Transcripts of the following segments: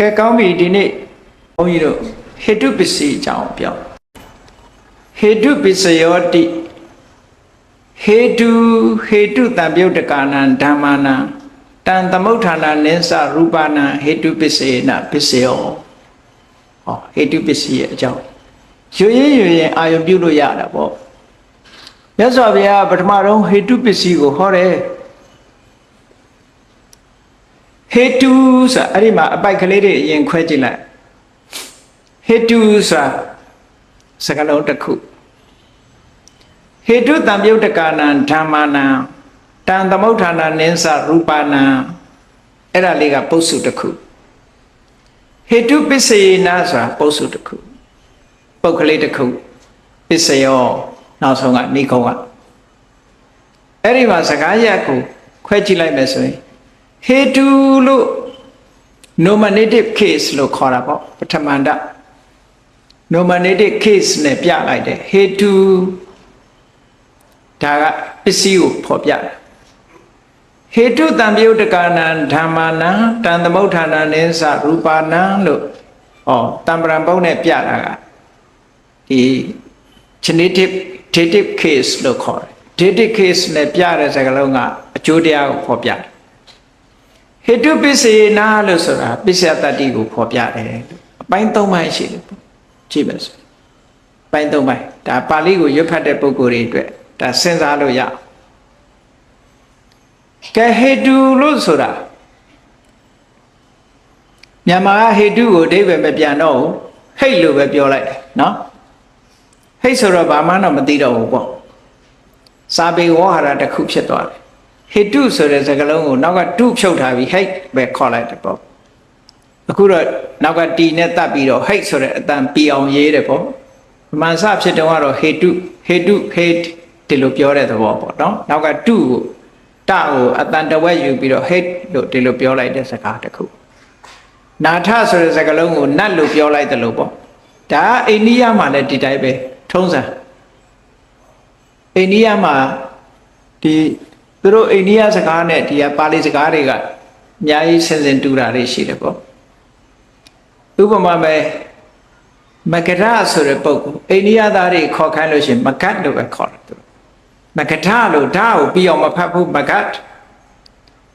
ကဲကောင်းပြီဒီနေ့ဘုန်းကြီးတို့ဟေတုပစ္စည်းအကြောင်းပြောဟေတုပစ္စယောတိဟေတုဟေတုတံပြုတ်တကာနံဓမ္မာနံတံသမုဋ္ဌာနာနိစ္စရူပနာဟေတုပစ္စေနပစ္စယောဟောဟေတုပစ္စည်းရဲ့အကြောင်းရွရင်းရွရင်အာယုပြုလို့ရတာပေါ့မြတ်စွာဘုရားပထမဆုံးဟေတုပစ္စည်းကိုဟောတယ် ဟေတုဆိုအဲ့ဒီမှာအပိုက်ကလေးတွေအရင်ခွဲကြည့်လိုက်ဟေတုဆိုတာစကားလုံးတစ်ခုဟေတုတံပြုတ်တကာနံဓမ္မာနံတံသမုဋ္ဌာနာနိစ္စရူပနာအဲ့ဒါလေးကပုစုတစ်ခုဟေတုပစ္စယေနဆိုတာပုစုတစ်ခုပုတ်ကလေးတစ်ခုပစ္စယောနောက်ဆုံးကနိခောကအဲ့ဒီမှာစကားရပ်ကိုခွဲကြည့်လိုက်မယ်ဆိုရင် ဟေတုလို့ nominative case လို့ခေါ်တာပေါ့ပထမန္တ nominative case နဲ့ပြလိုက်တယ်ဟေတုဒါကပစ္စည်းကိုဖော်ပြတယ်ဟေတုတံပြုတ်တကာနံဓမ္မာနံတံသမုဋ္ဌာနနိသရူပါနံလို့ဩတံပရံပုံနဲ့ပြတာကဒီ genitive dative case လို့ခေါ်တယ် dative case နဲ့ပြတဲ့စကားလုံးကအကျိုးတရားကိုဖော်ပြတယ် ဟေတုပစ္စေနာလို့ဆိုတာပစ္စယတတ္တိကိုဖော်ပြတယ်အပိုင်း၃ပိုင်းရှိတယ်ပေါ့ကြည့်ပါစို့ပိုင်း၃ပိုင်းဒါပါဠိကိုရွတ်ဖတ်တဲ့ပုဂ္ဂိုလ်တွေအတွက်ဒါစဉ်းစားလို့ရအောင်ကဲဟေတုလို့ဆိုတာမြန်မာကဟေတုကိုအဓိပ္ပာယ်မပြန်တော့ဘူးဟိတ်လို့ပဲပြောလိုက်တယ်နော်ဟိတ်ဆိုတော့ဘာမှတော့မသိတော့ဘူးပေါ့စာပေဝေါ်ဟာရတစ်ခုဖြစ်သွားတယ် ဟေတုဆိုတဲ့စကားလုံးကိုနောက်ကတုဖြုတ်ထားပြီးဟိတ်ပဲခေါ်လိုက်တယ်ပေါ့အခုတော့နောက်ကတီနဲ့တတ်ပြီးတော့ဟိတ်ဆိုတဲ့အတန်ပီအောင်ရေးတယ်ပေါ့မှန်စဖြစ်တုန်းကတော့ဟေတုဟေတုဟေတ်ဒီလိုပြောတဲ့သဘောပေါ့နော်နောက်ကတုကိုတကိုအတန်တဝက်ယူပြီးတော့ဟိတ်လို့ဒီလိုပြောလိုက်တဲ့စကားတစ်ခုနာထဆိုတဲ့စကားလုံးကိုနတ်လို့ပြောလိုက်တယ်လို့ပေါ့ဒါအိန္ဒိယမှာလည်းဒီတိုင်းပဲထုံးစံအိန္ဒိယမှာဒီ သူတို့အိန္ဒိယစကားနဲ့ဒီကပါဠိစကားတွေကအများကြီးဆင်ဆင်တူတာတွေရှိတယ်ပေါ့ဥပမာပဲမကရဆိုတဲ့ပုဂ္ဂိုလ်အိန္ဒိယသားတွေခေါ်ခိုင်းလို့ရှိရင်မကတ်လို့ပဲခေါ်တယ်သူမကထလို့ဓာတ်ကိုပြီးအောင်မဖတ်ဘူးမကတ်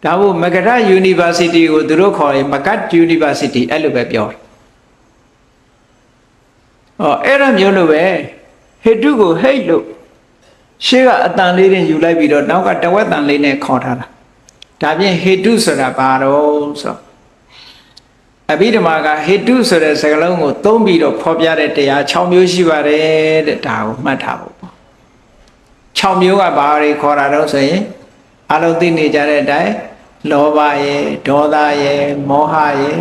ဒါဘို့မကရ University ကိုသူတို့ခေါ်ရင်မကတ် University အဲ့လိုပဲပြောတယ်။အော်အဲ့ဒါမျိုးလိုပဲဟေတုကိုဟိတ်လို့ ရှေ့ကအတန်လေးတွေယူလိုက်ပြီးတော့နောက်ကတဝက်တန်လေးနဲ့ခေါ်ထားတာ။ဒါပြင်ဟေတုဆိုတာဘာတော့ဆိုအဘိဓမ္မာကဟေတုဆိုတဲ့စကားလုံးကိုသုံးပြီးတော့ဖော်ပြတဲ့တရား6မျိုးရှိပါတယ်တဲ့ဒါကိုမှတ်ထားဖို့ပေါ့။6မျိုးကဘာတွေခေါ်တာတော့ဆိုရင်အလုံးသိနေကြတဲ့အတိုင်းလောဘရဲ့ဒေါသရဲ့မောဟရဲ့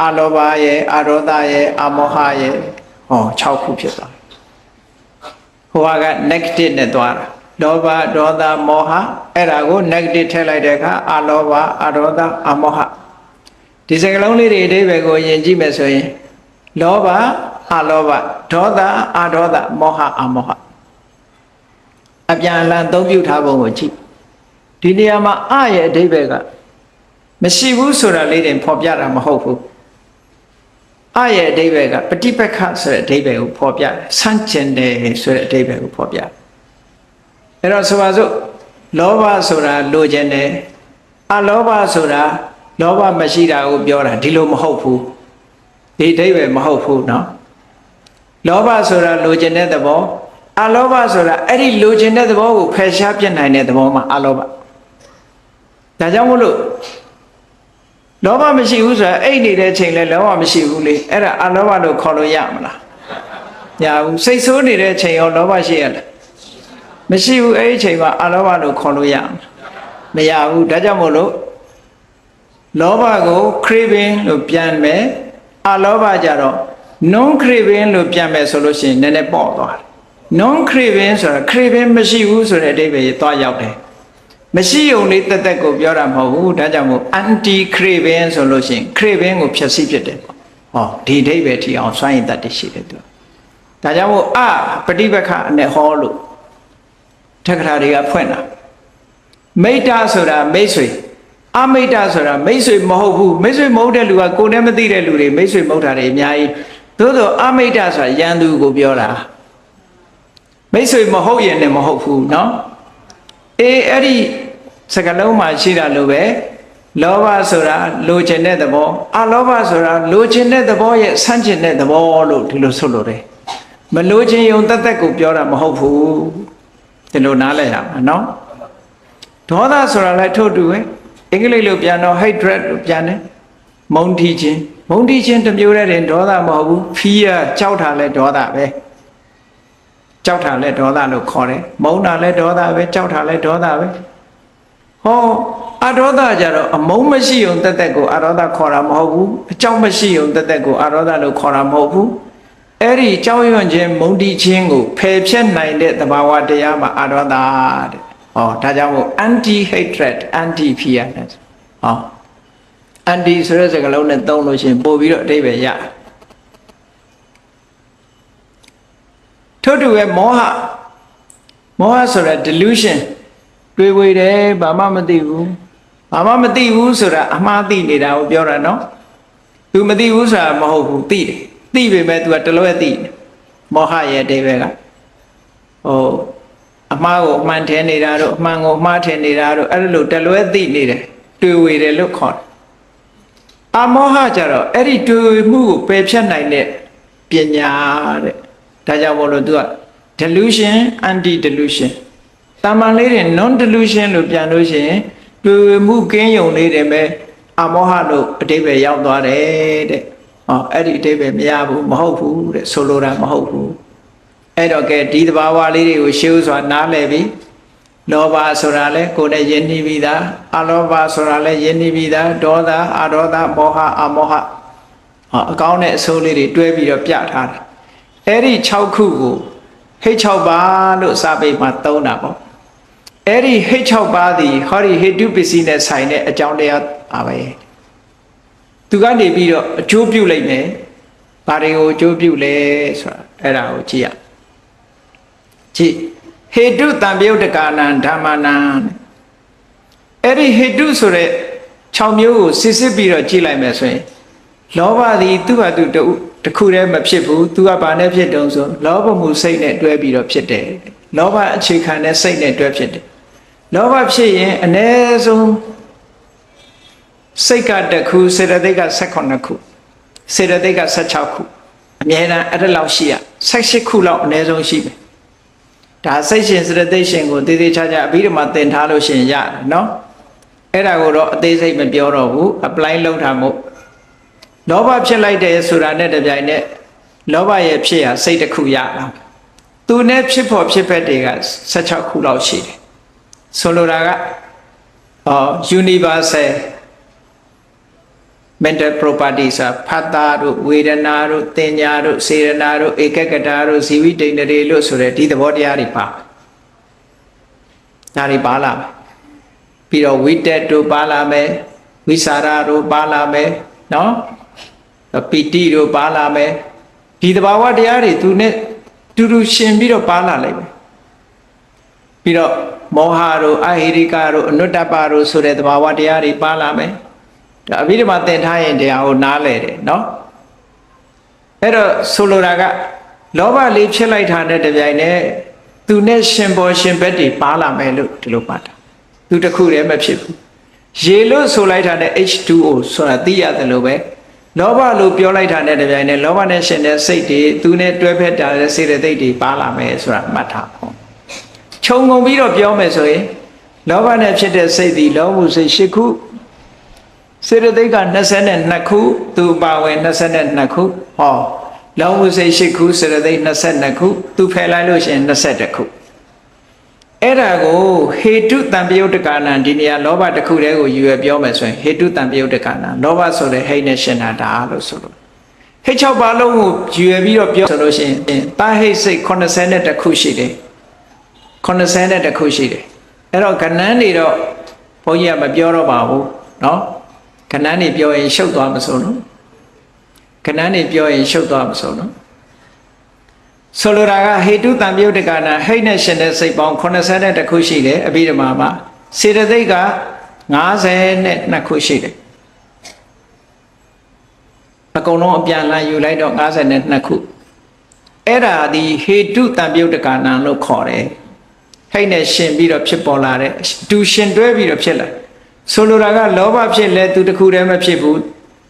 အလောဘရဲ့အရောသရဲ့အမောဟရဲ့ဟော6ခုဖြစ်သွား ဟိုက negative နဲ့သွားတာလောဘဒေါသမောဟအဲ့ဒါကို negative ထည့်လိုက်တဲ့အခါအလောဘအရောသအမောဟဒီစကလုံးလေးတွေအဓိပ္ပာယ်ကိုယဉ်ကြည့်မယ်ဆိုရင်လောဘအလောဘဒေါသအဒေါသမောဟအမောဟအပြန်အလှန်သုံးပြုထားပုံကိုကြည့်ဒီနေရာမှာအရဲ့အဓိပ္ပာယ်ကမရှိဘူးဆိုတာလေးတွေဖော်ပြတာမဟုတ်ဘူး အရဲ့အဓိပ္ပာယ်ကပฏิပက္ခဆိုတဲ့အဓိပ္ပာယ်ကိုဖော်ပြတယ်ဆန့်ကျင်တယ်ဆိုတဲ့အဓိပ္ပာယ်ကိုဖော်ပြတယ်အဲ့တော့ဆိုပါစို့လောဘဆိုတာလိုချင်တယ်အလောဘဆိုတာလောဘမရှိတာကိုပြောတာဒီလိုမဟုတ်ဘူးဒီအဓိပ္ပာယ်မဟုတ်ဘူးเนาะလောဘဆိုတာလိုချင်တဲ့သဘောအလောဘဆိုတာအဲ့ဒီလိုချင်တဲ့သဘောကိုဖယ်ရှားပြစ်နိုင်တဲ့သဘောမှာအလောဘဒါကြောင့်မို့လို့ လောဘမရှိဘူးဆိုတာအိတ်နေတဲ့ချိန်လဲလောဘမရှိဘူးလေအဲ့ဒါအလောဘလို့ခေါ်လို့ရမလားမရဘူးစိတ်ဆိုးနေတဲ့ချိန်ရောလောဘရှိရလားမရှိဘူးအဲ့ဒီချိန်မှာအလောဘလို့ခေါ်လို့ရမရဘူးဒါကြောင့်မို့လို့လောဘကို craving လို့ပြန်မယ်အလောဘကြတော့ non craving လို့ပြန်မယ်ဆိုလို့ရှိရင်နည်းနည်းပေါ့သွားတယ် non craving ဆိုတာ craving မရှိဘူးဆိုတဲ့အဓိပ္ပာယ်သွားရောက်တယ် မရှိုံလေးတက်တက်ကိုပြောတာမဟုတ်ဘူးဒါကြောင့်မို့ anti craving ဆိုလို့ရှိရင် craving ကိုဖျက်ဆီးဖြစ်တယ်ဟောဒီအဓိပ္ပာယ်ထီအောင်စွန့်ရင်တတ်တရှိတယ်သူဒါကြောင့်မို့အပฏิပက္ခနဲ့ဟောလို့ထက္ကရာတွေကဖွင့်တာမိတ္တဆိုတာမိတ်ဆွေ အမိတ်တဆိုတာမိတ်ဆွေမဟုတ်ဘူးမိတ်ဆွေမဟုတ်တဲ့လူကကိုယ်နဲ့မသိတဲ့လူတွေမိတ်ဆွေမဟုတ်တာတွေအများကြီးသို့သောအမိတ်တဆိုတာရန်သူကိုပြောတာမိတ်ဆွေမဟုတ်ရင်လည်းမဟုတ်ဘူးเนาะအေးအဲ့ဒီ စကလုံးမှာရှိတာလိုပဲလောဘဆိုတာလိုချင်တဲ့သဘောအလောဘဆိုတာလိုချင်တဲ့သဘောရဲ့ဆန့်ကျင်တဲ့သဘောလို့ဒီလိုဆိုလိုတယ်မလိုချင်ယုံတသက်ကိုပြောတာမဟုတ်ဘူးဒီလိုနားလည်ရမှာနော်ဒေါသဆိုတာလည်းထို့တူပဲအင်္ဂလိပ်လိုပြန်တော့ hatred လို့ပြန်တယ်မုန်းတီးခြင်းမုန်းတီးခြင်းတစ်မျိုးတည်းတင်ဒေါသမဟုတ်ဘူး fear ကြောက်တာလည်းဒေါသပဲကြောက်တာလည်းဒေါသလို့ခေါ်တယ်မုန်းတာလည်းဒေါသပဲကြောက်တာလည်းဒေါသပဲ ဟောအဒေါသကြတော့အမုန်းမရှိုံတက်တက်ကိုအဒေါသခေါ်တာမဟုတ်ဘူးအကြောက်မရှိုံတက်တက်ကိုအဒေါသလို့ခေါ်တာမဟုတ်ဘူးအဲ့ဒီကြောက်ရွံ့ခြင်းမုန်းတီးခြင်းကိုဖယ်ဖြတ်နိုင်တဲ့သဘာဝတရားမှာအဒေါသတဲ့ဟောဒါကြောင့်မို့ anti hatred anti fear နဲ့ဟော anti ဆိုတဲ့စကားလုံးနဲ့သုံးလို့ရှိရင်ပို့ပြီးတော့အတိပ္ပယ်ရထို့တူပဲမောဟမောဟဆိုတာ delusion တွေးဝေတယ်ဘာမှမသိဘူးဘာမှမသိဘူးဆိုတာအမှားသိနေတာကိုပြောတာနော် तू မသိဘူးဆိုတာမဟုတ်ဘူးသိတယ်သိပေမဲ့ तू ကတလွဲသိတယ်မောဟရဲ့အတိပ္ပယ်ကဟိုအမှားကိုအမှန်ထင်နေတာတို့အမှန်ကိုအမှားထင်နေတာတို့အဲ့လိုတလွဲသိနေတယ်တွေ့ဝေတယ်လို့ခေါ်တယ်အမောဟကြတော့အဲ့ဒီတွေ့ဝေမှုကိုပယ်ဖြတ်နိုင်တဲ့ပညာတဲ့ဒါကြောင့်မို့လို့ तू က delusion anti delusion တာမန်လေးတွေ non delusion လို့ပြန်လို့ရှိရင်တွေ့ဝေမှုကင်းယုံလေးတယ်ပဲအမောဟလို့အတိပ္ပယ်ရောက်သွားတယ်တဲ့ဟောအဲ့ဒီအတိပ္ပယ်မရဘူးမဟုတ်ဘူးတဲ့ဆိုလိုတာမဟုတ်ဘူးအဲ့တော့ကဲဒီသဘာဝလေးတွေကိုရှေးဥစွာနားလည်ပြီလောဘဆိုတာလဲကိုယ်နဲ့ယဉ်နှီးပြီးသားအလောဘဆိုတာလဲယဉ်နှီးပြီးသားဒေါသအဒေါသမောဟအမောဟဟောအကောင်းတဲ့အဆိုးလေးတွေတွဲပြီးတော့ပြထားတယ်အဲ့ဒီ6ခုကိုဟိတ်6ပါးလို့စာပေမှာသုံးတာပေါ့ အဲ့ဒီဟိတ်6ပါးသည်ဟောဒီဟိတုပစ္စည်းနဲ့ဆိုင်တဲ့အကြောင်းတရားပါပဲသူကနေပြီးတော့အကျိုးပြုလိုက်မယ်ဘာတွေကိုအကျိုးပြုလဲဆိုတာအဲ့ဒါကိုကြည့်ရကြည့်ဟေတုတံပြုတ်တကာနံဓမ္မနံအဲ့ဒီဟေတုဆိုတဲ့6မျိုးကိုစစ်စစ်ပြီးတော့ကြည့်လိုက်မယ်ဆိုရင်လောဘသည်သူ့ဟာသူတခုတည်းမဖြစ်ဘူးသူကဘာနဲ့ဖြစ်တုံးဆိုလောဘမှုစိတ်နဲ့တွဲပြီးတော့ဖြစ်တယ်လောဘအခြေခံတဲ့စိတ်နဲ့တွဲဖြစ်တယ် လောဘဖြစ်ရင်အ ਨੇ ဆုံးစိတ်ကတစ်ခုစေတသိက်က18ခုစေတသိက်က16ခုအမြဲတမ်းအဲ့ဒါလောက်ရှိရ18ခုလောက်အ ਨੇ ဆုံးရှိမယ်ဒါစိတ်ရှင်စေတသိက်ရှင်ကိုတည်တည်ချာချာအပြီးတော့မှသင်ထားလို့ရှင်ရတယ်နော်အဲ့ဒါကိုတော့အသေးစိတ်မပြောတော့ဘူး apply လုပ်တာမို့လောဘဖြစ်လိုက်တယ်ဆိုတာနဲ့တပြိုင်နက်လောဘရဲ့ဖြစ်ရစိတ်တစ်ခုရလာသူနဲ့ဖြစ်ဖို့ဖြစ်ဖက်တွေက16ခုလောက်ရှိတယ် ဆိုလိုတာကဟော universal mental properties อ่ะဖတ်တာတို့ဝေဒနာတို့သင်ညာတို့စေရနာတို့ဧကကတာတို့ဇီဝိတ္တိန်တွေလို့ဆိုတဲ့ဒီသဘောတရားတွေပါဒါတွေပါလာမယ်ပြီးတော့ဝိတက်တို့ပါလာမယ်ဝိสารတို့ပါလာမယ်နော်ပီတိတို့ပါလာမယ်ဒီသဘာဝတရားတွေသူနဲ့တူတူရှင်ပြီးတော့ပါလာလိုက်မယ်ပြီးတော့ မောဟတို့အဟိရိကတို့အနုတ္တပတို့ဆိုတဲ့သဘာဝတရားတွေပါလာမယ်ဒါအဘိဓမ္မာသင်ထားရင်တရားကိုနားလဲတယ်နော်အဲ့တော့ဆိုလိုတာကလောဘလေးဖြစ်လိုက်တာနဲ့တပြိုင်နက်သူနဲ့ရှင်ပေါ်ရှင်ဘက်တွေပါလာမယ်လို့ဒီလိုမှတ်တာသူတခုတည်းမဖြစ်ဘူးရေလို့ဆိုလိုက်တာနဲ့ H2O ဆိုတာသိရတယ်လို့ပဲလောဘလို့ပြောလိုက်တာနဲ့တပြိုင်နက်လောဘနဲ့ရှင်တဲ့စိတ်တွေသူနဲ့တွဲဖက်တာတဲ့စေတသိက်တွေပါလာမယ်ဆိုတာမှတ်ထားပေါ့ ခြုံငုံပြီးတော့ပြောမယ်ဆိုရင်လောဘနဲ့ဖြစ်တဲ့စိတ်ဒီလောဘစိတ်၈ခုစေတသိက်က22ခုသူပါဝင်22ခုဟောလောဘစိတ်၈ခုစေတသိက်22ခုသူဖယ်လိုက်လို့ရှိရင်21ခုအဲ့ဒါကိုဟေတုတံပယုတ်တကနာဒီနေရာလောဘတစ်ခုတည်းကိုယူရပြောမယ်ဆိုရင်ဟေတုတံပယုတ်တကနာလောဘဆိုတဲ့ဟိတ်နဲ့ရှင်တာဒါလို့ဆိုလို့ဟိတ်6ပါးလုံးကိုယူရပြီးတော့ပြောဆိုလို့ရှိရင်တာဟိတ်စိတ်82ခုရှိတယ် 82ခုရှိတယ်အဲ့တော့ကဏ္ဍတွေတော့ဘုန်းကြီးကမပြောတော့ပါဘူးเนาะကဏ္ဍနေပြောရင်ရှုပ်သွားမစိုးနော်ကဏ္ဍနေပြောရင်ရှုပ်သွားမစိုးနော်ဆိုလိုတာကဟေတုတံပြုတ်တကနာဟိတ်နဲ့ရှင်တဲ့စိတ်ပေါင်း82ခုရှိတယ်အဘိဓမ္မာမှာစေတသိက်က 52ခုရှိတယ်အကုန်လုံးအပြန်အလှန်ယူလိုက်တော့52ခုအဲ့ဒါဒီဟေတုတံပြုတ်တကနာလို့ခေါ်တယ် ဟိတ်နဲ့ရှင်ပြီးတော့ဖြစ်ပေါ်လာတဲ့တူရှင်တွဲပြီးတော့ဖြစ်လာဆိုလိုတာကလောဘဖြစ်လဲသူတစ်ခုတည်းမဖြစ်ဘူး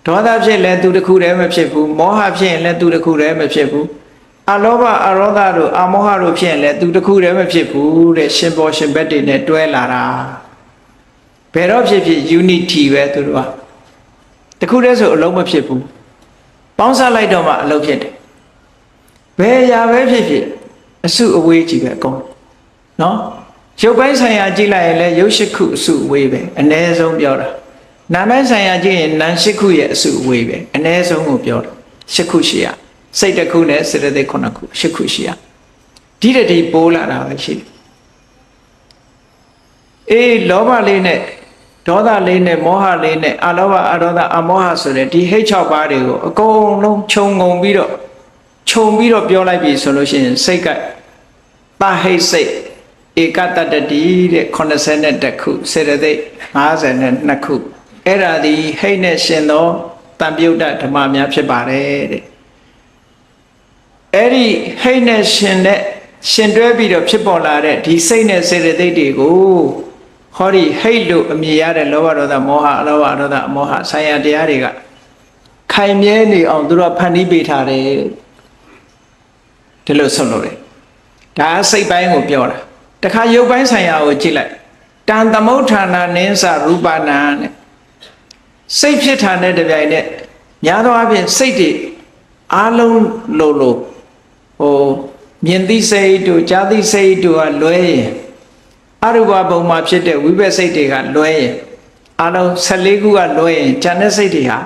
ဒေါသဖြစ်လဲသူတစ်ခုတည်းမဖြစ်ဘူးမောဟဖြစ်ရင်လဲသူတစ်ခုတည်းမဖြစ်ဘူးအလောဘအရောဓတို့အမောဟတို့ဖြစ်ရင်လဲသူတစ်ခုတည်းမဖြစ်ဘူးတဲ့ရှင်ပေါ်ရှင်ဘက်တွေနဲ့တွဲလာတာဘယ်တော့ဖြစ်ဖြစ် unity ပဲသူတို့ကတခုတည်းဆိုအလုံးမဖြစ်ဘူးပေါင်းစပ်လိုက်တော့မှအလုံးဖြစ်တယ်ဘယ်အရာပဲဖြစ်ဖြစ်အစုအဝေးကြီးပဲအကုန် နော်ရုပ်ပိုင်းဆိုင်ရာကြည့်လိုက်ရင်လည်းရုပ်ရှိခုအစုအဝေးပဲအ ਨੇ ဆုံးပြောတာနာမ်ပိုင်းဆိုင်ရာကြည့်ရင်နာမ်ရှိခုရဲ့အစုအဝေးပဲအ ਨੇ ဆုံးကိုပြောတာရှိခုရှိရစိတ်တစ်ခုနဲ့စေတသိက်ခုနှစ်ခုရှိခုရှိရဒီတည်းပိုးလာတာပဲရှိတယ်အေးလောဘလေးနဲ့ဒေါသလေးနဲ့မောဟလေးနဲ့အလောဘအဒေါသအမောဟဆိုတဲ့ဒီဟိတ်6ပါးတွေကိုအကုန်လုံးခြုံငုံပြီးတော့ခြုံပြီးတော့ပြောလိုက်ပြီဆိုလို့ရှိရင်စိတ်ကတဟိတ်စိတ် ဧကတတ္တတိတဲ့82ခုစေတသိက်52ခုအဲ့ဒါဒီဟိတ်နဲ့ရှင်သောတံပြုတ်တဓမ္မများဖြစ်ပါတယ်တဲ့အဲ့ဒီဟိတ်နဲ့ရှင်တဲ့ရှင်တွဲပြီးတော့ဖြစ်ပေါ်လာတဲ့ဒီစိတ်နဲ့စေတသိက်တွေကိုဟောဒီဟိတ်လို့အမည်ရတဲ့လောဘဒေါသမောဟအလောဘဒေါသမောဟဆိုင်ရာတရားတွေကခိုင်မြဲနေအောင်သူတို့ဖန်တီးပေးထားတယ်ဒီလိုဆုံးလို့တယ်ဒါစိတ်ပိုင်းကိုပြောတာ တခါရုပ်ပိုင်းဆိုင်ရာကိုကြည့်လိုက်တန်သမုဋ္ဌာနာနင်းစရူပနာနဲ့စိတ်ဖြစ်တာနဲ့တပြိုင်နက်များသောအားဖြင့်စိတ်တွေအားလုံးလို့လို့ဟိုမြင်သိစိတ်တို့ကြားသိစိတ်တို့ကလွဲရင်အရူပဘုံမှာဖြစ်တဲ့ဝိပဿစိတ်တွေကလွဲရင်အလုံး14ခုကလွဲရင်ဉာဏ်နဲ့စိတ်တွေဟာ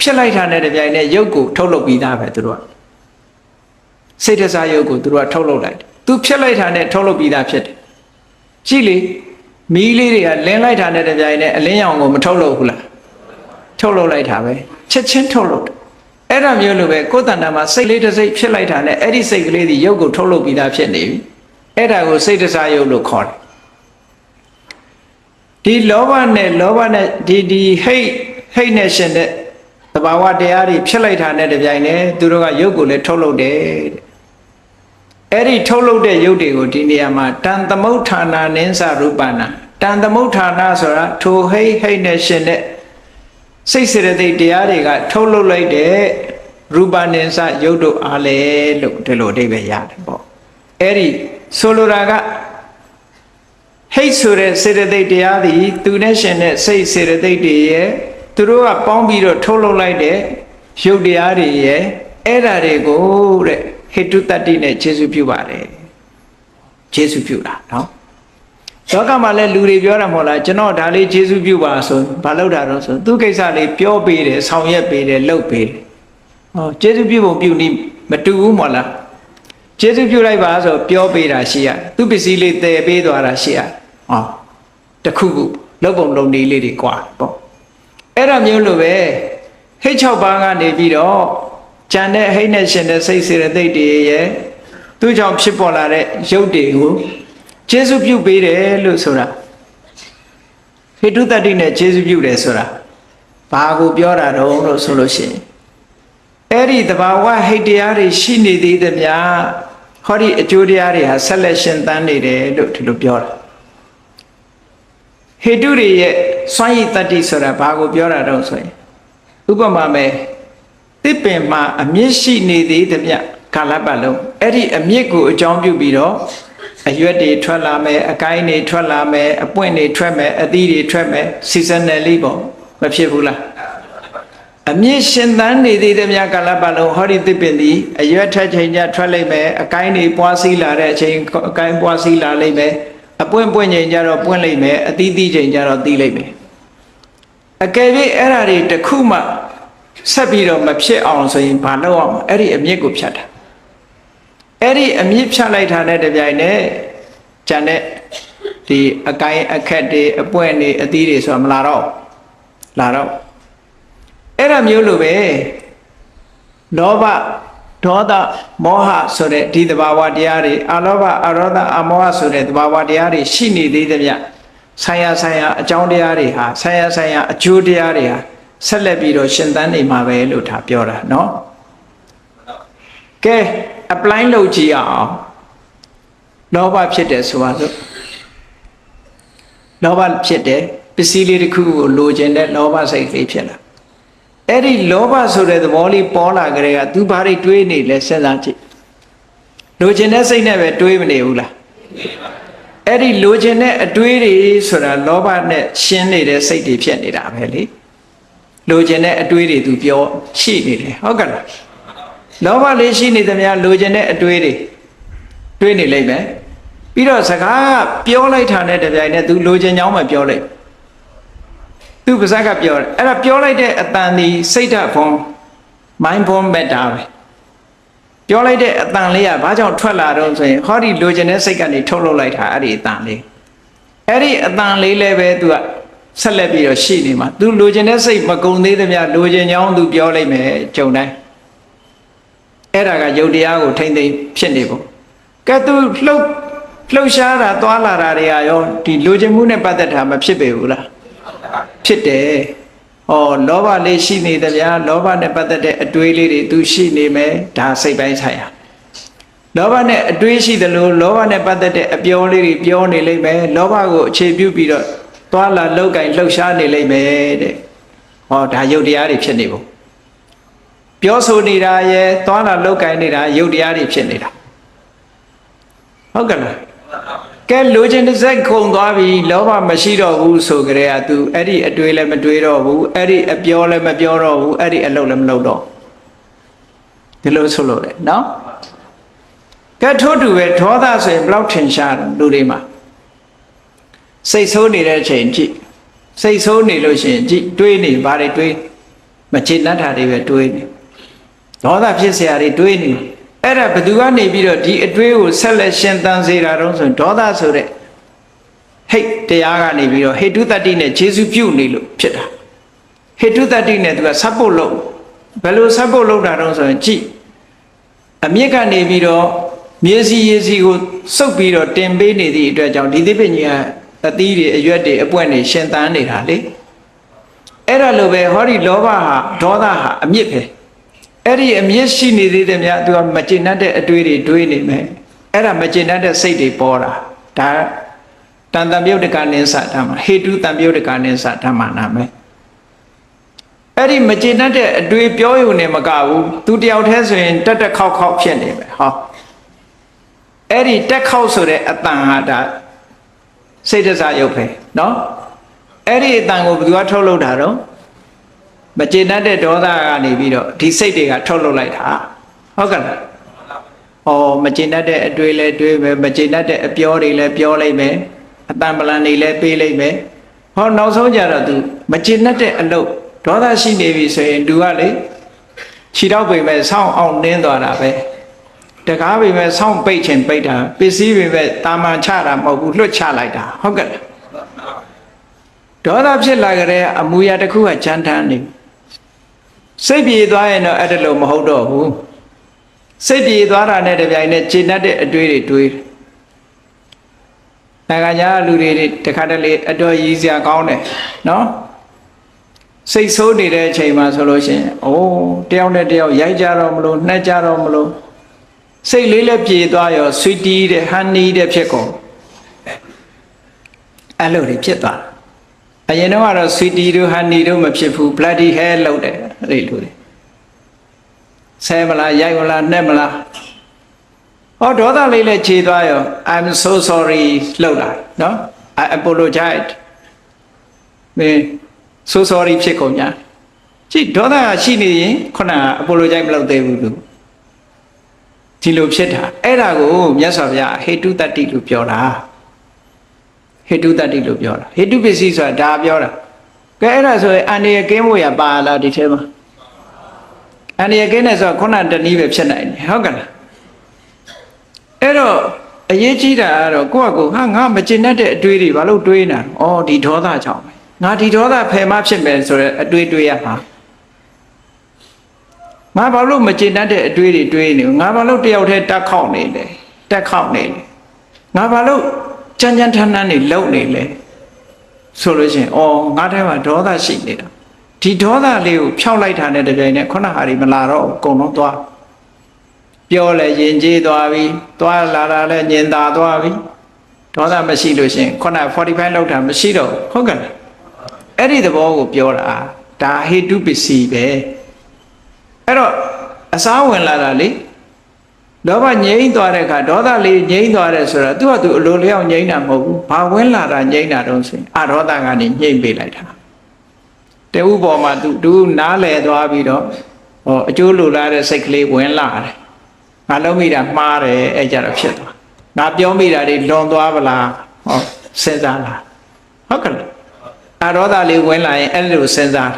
ဖြစ်လိုက်တာနဲ့တပြိုင်နက်ရုပ်ကိုထုတ်လုပ်ပြီးသားပဲသူတို့ကစိတ်တစားရုပ်ကိုသူတို့ကထုတ်လုပ်လိုက် တယ်သူဖြစ်လိုက်တာနဲ့ထုတ်လုပ်ပြီးသားဖြစ်တယ်ကြည့်လေမီးလေးတွေကလင်းလိုက်တာနဲ့တပြိုင်နက်အလင်းရောင်ကိုမထုတ်လုပ်ဘူးလားထုတ်လုပ်လိုက်တာပဲချက်ချင်းထုတ်လုပ်တယ်အဲ့ဒါမျိုးလိုပဲကိုယ်တဏ္ဍာမှာစိတ်လေးတစ်စိတ်ဖြစ်လိုက်တာနဲ့အဲ့ဒီစိတ်ကလေးဒီရုပ်ကိုထုတ်လုပ်ပြီးသားဖြစ်နေပြီအဲ့ဒါကိုစိတ်တစားရုပ်လို့ခေါ်တယ်ဒီလောဘနဲ့လောဘနဲ့ဒီဒီဟိတ်ဟိတ်နဲ့ရှင်တဲ့သဘာဝတရားတွေဖြစ်လိုက်တာနဲ့တပြိုင်နက်သူတို့ကရုပ်ကိုလည်းထုတ်လုပ်တယ်တဲ့ အဲ့ဒီထုတ်လုပ်တဲ့ရုပ်တွေကိုဒီနေရာမှာတန်သမုဋ္ဌာနာနင်းစရူပနာတန်သမုဋ္ဌာနာဆိုတာထိုဟိတ်ဟိတ်နဲ့ရှင်တဲ့စိတ်စေတသိက်တရားတွေကထုတ်လုပ်လိုက်တဲ့ရူပနင်းစရုပ်တို့အားလေလို့ဒီလိုအဓိပ္ပာယ်ရတယ်ပေါ့အဲ့ဒီဆိုလိုတာကဟိတ်ဆိုတဲ့စေတသိက်တရားသည်သူနဲ့ရှင်တဲ့စိတ်စေတသိက်တွေရဲ့သူတို့ကပေါင်းပြီးတော့ထုတ်လုပ်လိုက်တဲ့ရုပ်တရားတွေရဲ့အဲ့ဓာတွေကိုတဲ့ ဟိတုတတ္တိနဲ့ခြေစုပြုပါတယ်ခြေစုပြုတာနော်လောကမှာလည်းလူတွေပြောတာမဟုတ်လားကျွန်တော်ဒါလေးခြေစုပြုပါဆိုဘာလို့တာတော့ဆိုသူကိစ္စလေးပြောပေးတယ်ဆောင်ရွက်ပေးတယ်လုပ်ပေးတယ်ဟောခြေစုပြုဖို့ပြုနေမတူဘူးမဟုတ်လားခြေစုပြုလိုက်ပါဆိုပြောပေးတာရှိရသူပစ္စည်းလေးတည်ပေးသွားတာရှိရဟောတခုခုလုပ်ပုံလုပ်နည်းလေးတွေကွာပေါ့အဲ့ဒါမျိုးလိုပဲဟိတ်6ပါးကနေပြီးတော့ ကြံတဲ့ဟိတ်နဲ့ရှင်တဲ့စိတ်စေတဲ့သိတ်တွေရဲ့သူ့ကြောင့်ဖြစ်ပေါ်လာတဲ့ရုပ်တွေကိုကျေစုပြုပေးတယ်လို့ဆိုတာဟိတုတ္တိနဲ့ကျေစုပြုတယ်ဆိုတာဘာကိုပြောတာတော့လို့ဆိုလို့ရှိရင်အဲ့ဒီတဘာဝဟိတ်တရားတွေရှိနေသေးသမျှဟောဒီအကျိုးတရားတွေဟာဆက်လက်ရှင်သန်နေတယ်လို့ဒီလိုပြောတာဟိတုတွေရဲ့စွမ်းရည်တတ္တိဆိုတာဘာကိုပြောတာတော့ဆိုရင်ဥပမာမဲ့ တစ်ပင်မှာအမြင့်ရှိနေသေးသမျှကာလပတ်လုံးအဲ့ဒီအမြင့်ကိုအကြောင်းပြုပြီးတော့အရွက်တွေထွက်လာမယ်အကိုင်းတွေထွက်လာမယ်အပွင့်တွေထွက်မယ်အသီးတွေထွက်မယ် seasonally ပေါ့မဖြစ်ဘူးလားအမြင့်ရှင်သန်နေသေးသမျှကာလပတ်လုံးဟောဒီတစ်ပင်ဒီအရွက်ထွက်ချိန်ကျထွက်လိုက်မယ်အကိုင်းတွေပွားစီးလာတဲ့အချိန်အကိုင်းပွားစီးလာလိမ့်မယ်အပွင့်ပွင့်ချိန်ကျတော့ပွင့်လိမ့်မယ်အသီးသီးချိန်ကျတော့သီးလိမ့်မယ်အကယ်၍အဲ့ဓာတွေတစ်ခုမှ ဆက်ပြီးတော့မဖြစ်အောင်ဆိုရင်ဘာလုပ်အောင်အဲ့ဒီအမြင့်ကိုဖြတ်တာအဲ့ဒီအမြင့်ဖြတ်လိုက်တာနဲ့တပြိုင်နက်ဂျန်တဲ့ဒီအကိုင်းအခက်တွေအပွင့်တွေအသီးတွေဆိုတာမလာတော့လာတော့အဲ့ဒါမျိုးလိုပဲလောဘဒေါသမောဟဆိုတဲ့ဒီသဘာဝတရားတွေအလောဘအရောဓအမောဟဆိုတဲ့သဘာဝတရားတွေရှိနေသေးသမျှဆိုင်ရာဆိုင်ရာအကြောင်းတရားတွေဟာဆိုင်ရာဆိုင်ရာအကျိုးတရားတွေဟာ ဆက်လက်ပြီးတော့ရှင်သန်နေမှာပဲလို့ဒါပြောတာเนาะကဲ apply လုပ်ကြည့်အောင်လောဘဖြစ်တယ်ဆိုပါစို့လောဘဖြစ်တယ်ပစ္စည်းလေးတစ်ခုကိုလိုချင်တဲ့လောဘစိတ်လေးဖြစ်လာအဲ့ဒီလောဘဆိုတဲ့သဘောလေးပေါ်လာကြတဲ့က तू ဘာတွေတွေးနေလဲစဉ်းစားကြည့်လိုချင်တဲ့စိတ်နဲ့ပဲတွေးမနေဘူးလားအဲ့ဒီလိုချင်တဲ့အတွေးတွေဆိုတာလောဘနဲ့ရှင်းနေတဲ့စိတ်တွေဖြစ်နေတာပဲလေ လိုချင်တဲ့အတွေးတွေသူပြောရှိနေတယ်ဟုတ်ကဲ့လားလောဘလေးရှိနေသမျှလိုချင်တဲ့အတွေးတွေတွေးနေလိမ့်မယ်ပြီးတော့စကားပြောလိုက်တာနဲ့တပြိုင်နက် तू လိုချင်ကြောင်းမှပြောလိုက်သူပါဇက်ကပြောတယ်အဲ့ဒါပြောလိုက်တဲ့အတန်ဒီစိတ်ဓာတ်ဘုံ mind bomb matter ပဲပြောလိုက်တဲ့အတန်လေးကဘာကြောင့်ထွက်လာတော့ဆိုရင်ဟောဒီလိုချင်တဲ့စိတ်ကနေထုတ်လုပ်လိုက်တာအဲ့ဒီအတန်လေးအဲ့ဒီအတန်လေးလည်းပဲ तू က ဆက်လက်ပြီးတော့ရှိနေမှာသူလိုချင်တဲ့စိတ်မကုံသေးသမျှလိုချင်ကြောင်းသူပြောလိုက်မယ်ကြုံတိုင်းအဲ့ဒါကယုတ်တရားကိုထိမ့်သိမ့်ဖြစ်နေပေါ့ကဲသူလှုပ်လှုပ်ရှားတာသွာလာတာတွေဟာရောဒီလိုချင်မှုနဲ့ပတ်သက်တာမဖြစ်ပေဘူးလားဖြစ်တယ်။ဟောလောဘလေးရှိနေတယ်ဗျာလောဘနဲ့ပတ်သက်တဲ့အတွေးလေးတွေသူရှိနေမယ်ဒါစိတ်ပိုင်းဆိုင်ရာလောဘနဲ့အတွေးရှိတယ်လို့လောဘနဲ့ပတ်သက်တဲ့အပြောလေးတွေပြောနေလိမ့်မယ်လောဘကိုအခြေပြုပြီးတော့ သွားလာလောက်ကင်လှုပ်ရှားနေလိမ့်မယ်တဲ့။ဟောဒါယုတ်တရားတွေဖြစ်နေဖို့ပြောဆိုနေတာရဲ့သွားလာလောက်ကင်နေတာယုတ်တရားတွေဖြစ်နေတာ။ဟုတ်ကဲ့လား။ကဲလိုချင်တဲ့စိတ်ခုန်သွားပြီလောဘမရှိတော့ဘူးဆိုကြတဲ့က तू အဲ့ဒီအတွေးလည်းမတွေးတော့ဘူးအဲ့ဒီအပြောလည်းမပြောတော့ဘူးအဲ့ဒီအလုပ်လည်းမလုပ်တော့ဒီလိုဆိုလို့လေနော်ကဲထို့တူပဲဒေါသဆိုရင်ဘလောက်ထင်ရှားတယ်လူတွေမှာ စိတ်ဆိုးနေတဲ့အချိန်ကြည့်စိတ်ဆိုးနေလို့ရှိရင်ကြည့်တွေးနေဘာတွေတွေးမချေနှက်တာတွေပဲတွေးနေဒေါသဖြစ်စရာတွေတွေးနေအဲ့ဒါဘသူကနေပြီးတော့ဒီအတွေးကိုဆက်လက်ရှင်သန်စေတာတော့ဆိုဒေါသဆိုတဲ့ဟိတ်တရားကနေပြီးတော့ဟေတုတ္တိနဲ့ဂျေစုပြုတ်နေလို့ဖြစ်တာဟေတုတ္တိနဲ့သူကဆပ်ဖို့လုပ်ဘယ်လိုဆပ်ဖို့လုပ်တာတော့ဆိုရင်ကြည့်အမြင့်ကနေပြီးတော့မြေစီရေစီကိုစုပ်ပြီးတော့တင်ပေးနေသည့်အတွက်ကြောင့်ဒီသိပ္ပဉ္ဇာ အသီးတွေအရွက်တွေအပွင့်တွေရှင်သန်နေတာလေအဲ့ဒါလိုပဲဟောဒီလောဘဟာဒေါသဟာအမြင့်ပဲအဲ့ဒီအမြင့်ရှိနေသေးတယ်များသူကမကျင်တတ်တဲ့အတွေးတွေတွေးနေမယ်အဲ့ဒါမကျင်တတ်တဲ့စိတ်တွေပေါ်တာဒါတန်တံပြုတ်တကနိစ္စဓမ္မဟေတုတံပြုတ်တကနိစ္စဓမ္မနာမယ်အဲ့ဒီမကျင်တတ်တဲ့အတွေးပြောယူနေမကဘူးသူတယောက်တည်းဆိုရင်တက်တက်ခေါက်ခေါက်ဖြစ်နေမယ်ဟောအဲ့ဒီတက်ခေါက်ဆိုတဲ့အတန်ဟာဒါ စိတ်တစားရုပ်ပဲเนาะအဲ့ဒီအတန်ကိုဘယ်သူကထုတ်လုပ်တာတော့မကျေနပ်တဲ့ဒေါသကနေပြီးတော့ဒီစိတ်တွေကထုတ်လုပ်လိုက်တာဟုတ်ကဲ့လားဟောမကျေနပ်တဲ့အတွေ့လဲတွေးမယ်မကျေနပ်တဲ့အပြောတွေလဲပြောလိုက်မယ်အတန်ပလန်တွေလဲပေးလိုက်မယ်ဟောနောက်ဆုံးကြတော့ तू မကျေနပ်တဲ့အလုပ်ဒေါသရှိနေပြီဆိုရင် तू ကလေခြေတော့ပိမဲ့ဆောင်းအောင်နင်းသွားတာပဲ တကားပိမဲ့ဆောင်းပိတ်ချင်ပိတ်တာပစ္စည်းပိမဲ့တာမန်ချတာမဟုတ်ဘူးလွတ်ချလိုက်တာဟုတ်ကဲ့လားဒေါသဖြစ်လာကြတဲ့အမူအရာတစ်ခုကကြမ်းတမ်းနေစိတ်ပြေသွားရင်တော့အဲ့ဒါလို့မဟုတ်တော့ဘူးစိတ်ပြေသွားတာနဲ့တပြိုင်နက်ခြေနှက်တဲ့အတွေးတွေတွေးနိုင်ငံခြားလူတွေတခါတလေအတော်ရည်စရာကောင်းတယ်နော်စိတ်ဆိုးနေတဲ့အချိန်မှာဆိုလို့ရှိရင်အိုးတယောက်နဲ့တယောက်ရိုက်ကြတော့မလို့နှက်ကြတော့မလို့ စိတ်လေးလည်းပြေသွားရောဆွီတီးတဲ့ဟန်နီးတဲ့ဖြစ်ကုန်အဲ့လိုတွေဖြစ်သွားအရင်တော့ကတော့ဆွီတီတို့ဟန်နီတို့မဖြစ်ဘူး bloody hell လောက်တယ်အဲ့ဒီလူတွေဆဲမလားရိုက်မလားနှက်မလားဟောဒေါသလေးလည်းခြေသွားရော I'm so sorry လောက်လာနော် I apologize မင်း so sorry ဖြစ်ကုန်ညာကြည့်ဒေါသကရှိနေရင်ခုနက apologize မလုပ်သေးဘူးသူ ဒီလိုဖြစ်တာအဲ့ဒါကိုမြတ်စွာဘုရားဟေတုတတ္တိလို့ပြောတာဟေတုတတ္တိလို့ပြောတာဟေတုပစ္စည်းဆိုတာဒါပြောတာကဲအဲ့ဒါဆိုရင်အန္တရာယ်ကင်းဖို့ရပါလားဒီထဲမှာအန္တရာယ်ကင်းတယ်ဆိုတော့ခုနတနည်းပဲဖြစ်နိုင်တယ်ဟုတ်ကဲ့လားအဲ့တော့အရေးကြီးတာကတော့ကိုယ့်အကူဟာငါမကျင်တတ်တဲ့အတွေးတွေဘာလို့တွေးနေတာဩဒီဒေါသကြောင့်ပဲငါဒီဒေါသဖယ်မဖြစ်မယ်ဆိုတော့အတွေးတွေးရမှာ ငါဘာလို့မကျင်တတ်တဲ့အတွေးတွေတွေးနေငါဘာလို့တယောက်တည်းတက်ခေါက်နေလဲတက်ခေါက်နေလဲငါဘာလို့ကြမ်းကြမ်းထမ်းထမ်းနေလုံနေလဲဆိုလို့ရှိရင်အော်ငါထဲမှာဒေါသရှိနေတာဒီဒေါသလေးကိုဖျောက်လိုက်တာနဲ့တပြိုင်နက်ခုနဟာဒီမလာတော့ဘူးအကုန်လုံးသွားပြောလဲယဉ်ကျေးသွားပြီသွားလာတာလဲညင်သာသွားပြီဒေါသမရှိလို့ရှိရင်ခုန45လောက်တာမရှိတော့ဘူးဟုတ်ကဲ့လားအဲ့ဒီသဘောကိုပြောတာဒါဟေတုပစ္စည်းပဲ အဲ့တော့အစားဝင်လာတာလေလောဘငြိမ့်သွားတဲ့အခါဒေါသလေးငြိမ့်သွားတယ်ဆိုတော့သူကသူအလိုလျောက်ငြိမ့်တာမဟုတ်ဘူးဘာဝင်လာတာငြိမ့်တာတော့ဆိုရင်အဒေါသကနေငြိမ့်ပေးလိုက်တာတဥပေါ်မှာသူသူနားလဲသွားပြီးတော့ဟောအကျိုးလိုလားတဲ့စိတ်ကလေးဝင်လာတယ်ငါလုံးမိတာမှားတယ်အဲ့ကြတော့ဖြစ်သွားငါပြောမိတာတွေလွန်သွားပလားဟောစဉ်းစားလားဟုတ်ကဲ့လားအဒေါသလေးဝင်လာရင်အဲ့လိုစဉ်းစား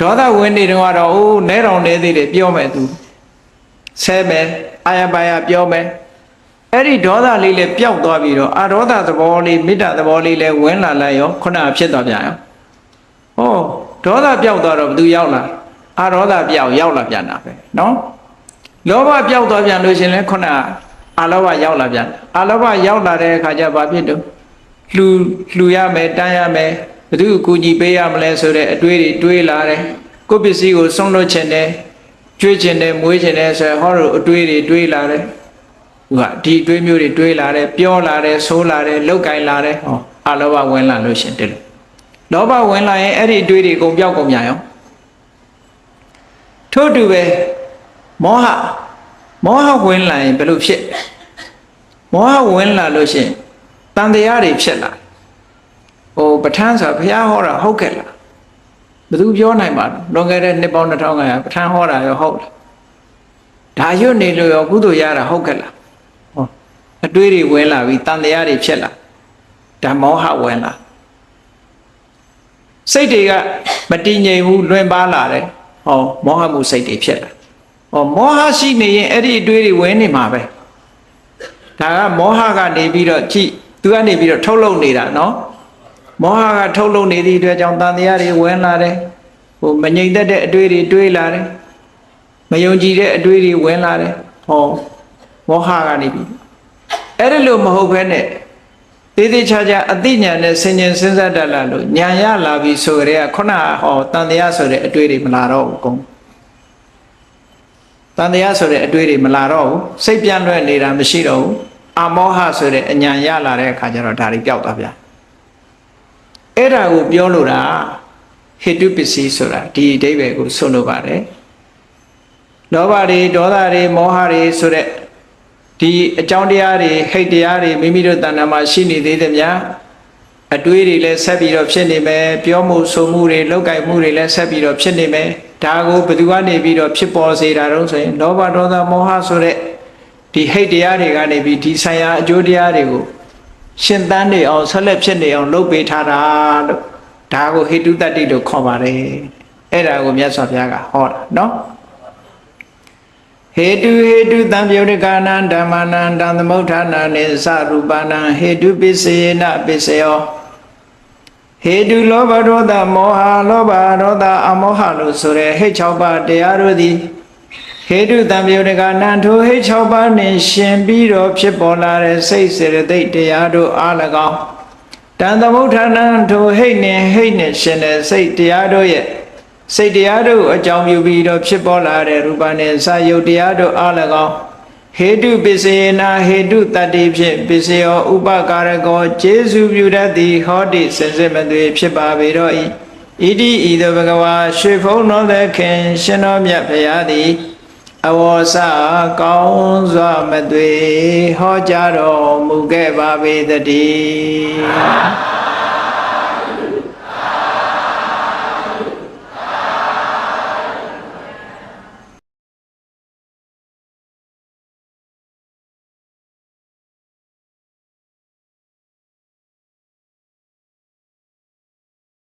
ဒေါသဝင်နေတော့ကတော့အိုးနဲတော်နေသေးတယ်ပြောမယ်သူဆဲမယ်အာယပါယပြောမယ်အဲ့ဒီဒေါသလေးလည်းပျောက်သွားပြီးတော့အဒေါသသဘောလေးမေတ္တာသဘောလေးလည်းဝင်လာလိုက်ရောခုနကဖြစ်သွားပြန်ရောဟောဒေါသပျောက်သွားတော့ဘယ်သူရောက်လာအဒေါသပျောက်ရောက်လာပြန်တာပဲနော်လောဘပျောက်သွားပြန်လို့ရှင်လဲခုနကအလောဘရောက်လာပြန်အလောဘရောက်လာတဲ့အခါကျဘာဖြစ်တော့လှူလှူရမယ်တန်းရမယ် ဘယ်သူအကူညီပေးရမလဲဆိုတဲ့အတွေးတွေတွေးလာတယ်ကိုယ့်ပစ္စည်းကိုဆုံးလို့ချင်တယ်ကျွေးချင်တယ်မွေးချင်တယ်ဆိုရင်ဟောတို့အတွေးတွေတွေးလာတယ်သူကဒီအတွေးမျိုးတွေတွေးလာတယ်ပြောလာတယ်ဆိုးလာတယ်လောက်ကင်လာတယ်ဟောအလောဘဝင်လာလို့ရှင်တယ်လို့လောဘဝင်လာရင်အဲ့ဒီအတွေးတွေအကုန်ပြောက်ကုန်ပြန်ရောထို့တူပဲမောဟမောဟဝင်လာရင်ဘယ်လိုဖြစ်မောဟဝင်လာလို့ရှင်တန်တရားတွေဖြစ်လာ ဟိုပဋ္ဌာန်းဆိုတာဘုရားဟောတာဟုတ်ကဲ့လားဘယ်သူပြောနိုင်ပါလဲလွန်ခဲ့တဲ့နှစ်ပေါင်း2500ပဋ္ဌာန်းဟောတာရောဟုတ်လားဒါရွတ်နေလို့ရောကုသိုလ်ရတာဟုတ်ကဲ့လားဟောအတွေးတွေဝင်လာပြီးတန်တရားတွေဖြစ်လာဓမ္မောဟဝင်လာစိတ်တွေကမတည်ငြိမ်ဘူးလွင်ပါလာတယ်ဟောမောဟမှုစိတ်တွေဖြစ်လာဟောမောဟရှိနေရင်အဲ့ဒီအတွေးတွေဝင်နေမှာပဲဒါကမောဟကနေပြီးတော့ကြည့်သူကနေပြီးတော့ထုတ်လုပ်နေတာနော် မောဟကထုတ်လုပ်နေသည့်အတွက်ကြောင့်တန်တရားတွေဝင်လာတယ်ဟိုမငြိမ်သက်တဲ့အတွေးတွေတွေးလာတယ်မယုံကြည်တဲ့အတွေးတွေဝင်လာတယ်ဟောမောဟကနေပြီးအဲ့ဒါလို့မဟုတ်ဘဲနဲ့သေးသေးချာချာအသိဉာဏ်နဲ့ဆင်ញင်စဉ်းစားတတ်လာလို့ဉာဏ်ရလာပြီဆိုကြတဲ့ခုနဟောတန်တရားဆိုတဲ့အတွေးတွေမလာတော့ဘူးကုန်တန်တရားဆိုတဲ့အတွေးတွေမလာတော့ဘူးစိတ်ပြန့်လွဲ့နေတာမရှိတော့ဘူးအမောဟဆိုတဲ့အညာရလာတဲ့အခါကျတော့ဒါတွေပျောက်သွားပြန် အဲ့ဒါကိုပြောလို့တာဟိတုပစ္စည်းဆိုတာဒီအဓိပ္ပာယ်ကိုဆွလို့ပါတယ်လောဘတွေဒေါသတွေမောဟတွေဆိုတဲ့ဒီအကြောင်းတရားတွေဟိတ်တရားတွေမိမိတို့တဏ္ဍာမှာရှိနေသေးတယ်များအတွေးတွေလည်းဆက်ပြီးတော့ဖြစ်နေမယ်ပြောမှုဆိုမှုတွေလောက်ကင်မှုတွေလည်းဆက်ပြီးတော့ဖြစ်နေမယ်ဒါကိုဘယ်သူကနေပြီးတော့ဖြစ်ပေါ်စေတာတော့ဆိုရင်လောဘဒေါသမောဟဆိုတဲ့ဒီဟိတ်တရားတွေကနေပြီးဒီဆံရအကျိုးတရားတွေကို ရှင်သန်နေအောင်ဆက်လက်ဖြစ်နေအောင်လုပ်ပေးထားတာလို့ဒါကိုဟိတုတ္တိလို့ခေါ်ပါတယ်အဲ့ဒါကိုမြတ်စွာဘုရားကဟောတာနော်ဟေတုဟေတုတံပြုတ်ကနံဓမ္မနံတံသမုဋ္ဌာနာနိသရူပနံဟေတုပစ္စေနပစ္စယောဟေတုလောဘဒေါသမောဟလောဘဒေါသအမောဟလို့ဆိုရဲဟိတ်6ပါးတရားတို့သည် ဟေတုတံပြုတ်ကနံထိုဟိတ်6ပါးနှင့်ရှင်ပြီးတော့ဖြစ်ပေါ်လာတဲ့စိတ်စေတသိက်တရားတို့အား၎င်းတန်သမုဋ္ဌာနံထိုဟိတ်နှင့်ဟိတ်နှင့်ရှင်တဲ့စိတ်တရားတို့ရဲ့စိတ်တရားတို့အကြောင်းပြုပြီးတော့ဖြစ်ပေါ်လာတဲ့ရူပနဲ့စာယုတ်တရားတို့အား၎င်းဟေတုပစ္စေနာဟေတုတတ္တိဖြင့်ပစ္စယောဥပကာရကောကျေစုပြုတတ်သည်ဟောတိစင်စစ်မသွေဖြစ်ပါပေတော့ဤဣတိဤသို့ဘဂဝါရွှေဖုံးတော်သခင်ရှင်တော်မြတ်ဖရာသည် အဝေါစကောင်းစွာမသွေဟောကြားတော်မူခဲ့ပါပေတည်း